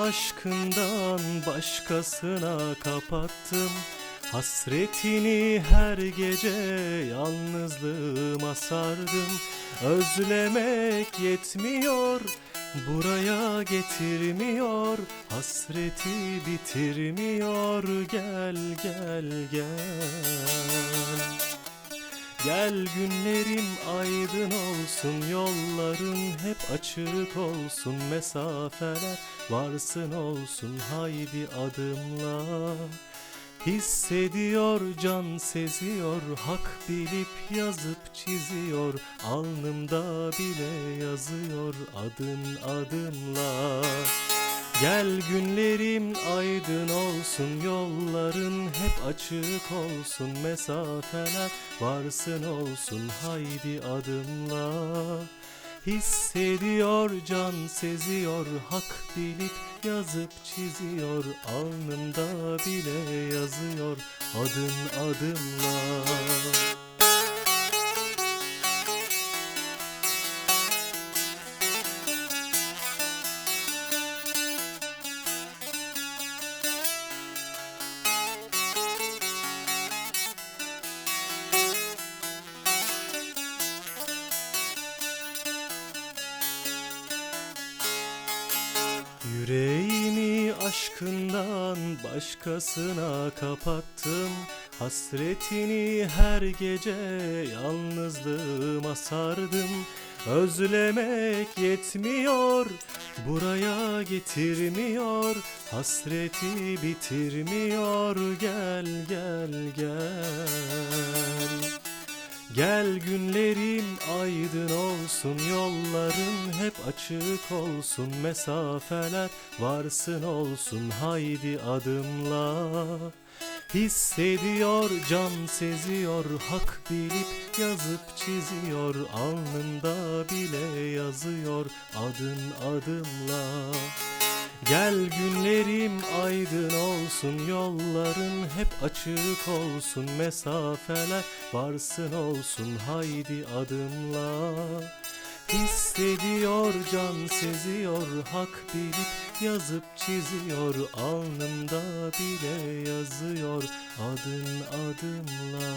aşkından başkasına kapattım. Hasretini her gece yalnızlığıma sardım. Özlemek yetmiyor Buraya getirmiyor. Hasreti bitirmiyor Gel gel gel Gel günlerim aydın olsun Yolların hep açık olsun Mesafeler varsın olsun Haydi adımla. Hissediyor can seziyor Hak bilip yazıp çiziyor Alnımda bile yazıyor Adın adımla Gel günlerim aydın olsun Yolların hep açık olsun Mesafeler varsın olsun Haydi adımla. Hissediyor can seziyor Hak bilip yazıp çiziyor Alnımda bile yazıyor Adın adımla Yüreğimi aşkından başkasına kapattım. Hasretini her gece yalnızlığıma sardım. Özlemek yetmiyor Buraya getirmiyor. Hasreti bitirmiyor. Gel gel gel Gel günlerim aydın olsun Yolların hep açık olsun Mesafeler varsın olsun Haydi adımla. Hissediyor can seziyor Hak bilip yazıp çiziyor Alnında bile yazıyor Adın adımla Gel günlerim aydın olsun Yolların hep açık olsun Mesafeler varsın olsun Haydi adımla Hissediyor can seziyor Hak bilip yazıp çiziyor Alnımda bile yazıyor Adın adımla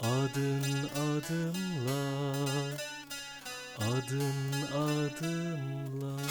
Adın adımla Adın adımla